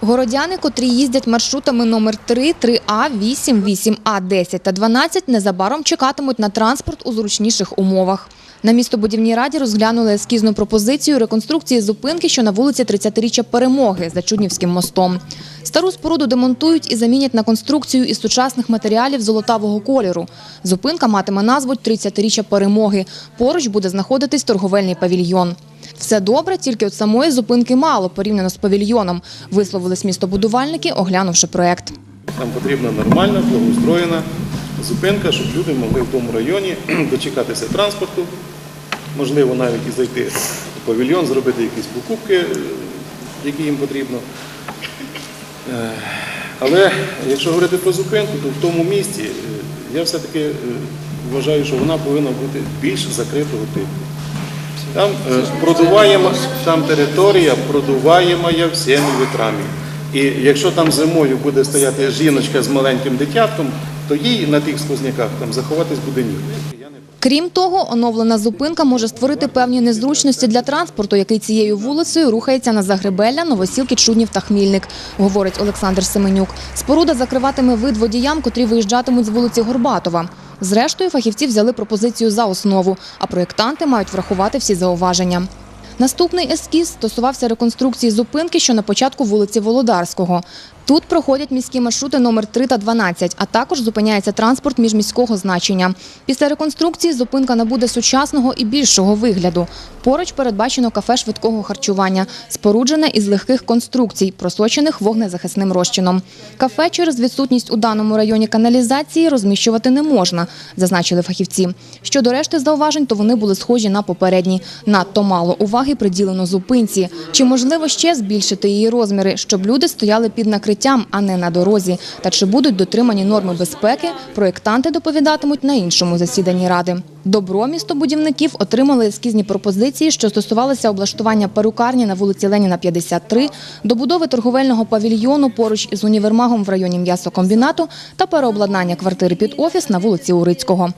Городяни, котрі їздять маршрутами номер 3, 3А, 8, 8А, 10 та 12, незабаром чекатимуть на транспорт у зручніших умовах. На містобудівній раді розглянули ескізну пропозицію реконструкції зупинки, що на вулиці 30-річчя Перемоги за Чуднівським мостом. Стару споруду демонтують і замінять на конструкцію із сучасних матеріалів золотавого кольору. Зупинка матиме назву 30-річчя Перемоги. Поруч буде знаходитись торговельний павільйон. Все добре, тільки от самої зупинки мало порівняно з павільйоном, висловились містобудувальники, оглянувши проект. Нам потрібна нормальна, благоустроєна зупинка, щоб люди могли в тому районі дочекатися транспорту, можливо, навіть і зайти у павільйон, зробити якісь покупки, е, які їм потрібно. Е, Але якщо говорити про зупинку, то в тому місці е, я все-таки вважаю, що вона повинна бути більш закритого типу. Там е, продуваємо, там територія продуваємо всіми вітрами. І якщо там зимою буде стояти жіночка з маленьким дитятком, то їй на тих сквозняках там заховатись буде ніде. Крім того, оновлена зупинка може створити певні незручності для транспорту, який цією вулицею рухається на Загребелля, Новосілки, Чуднів та Хмільник, говорить Олександр Семенюк. Споруда закриватиме вид водіям, котрі виїжджатимуть з вулиці Горбатова. Зрештою, фахівці взяли пропозицію за основу, а проєктанти мають врахувати всі зауваження. Наступний ескіз стосувався реконструкції зупинки, що на початку вулиці Володарського. Тут проходять міські маршрути номер 3 та 12, а також зупиняється транспорт міжміського значення. Після реконструкції зупинка набуде сучасного і більшого вигляду. Поруч передбачено кафе швидкого харчування, споруджене із легких конструкцій, просочених вогнезахисним розчином. Кафе через відсутність у даному районі каналізації розміщувати не можна, зазначили фахівці. Щодо решти зауважень, то вони були схожі на попередні. Надто мало уваги приділено зупинці. Чи можливо ще збільшити її розміри, щоб люди стояли під накриттям, а не на дорозі? Та чи будуть дотримані норми безпеки, проєктанти доповідатимуть на іншому засіданні ради. Добро містобудівників отримали ескізні пропозиції, що стосувалися облаштування перукарні на вулиці Леніна 53, добудови торговельного павільйону поруч із універмагом в районі м'ясокомбінату та переобладнання квартири під офіс на вулиці Урицького.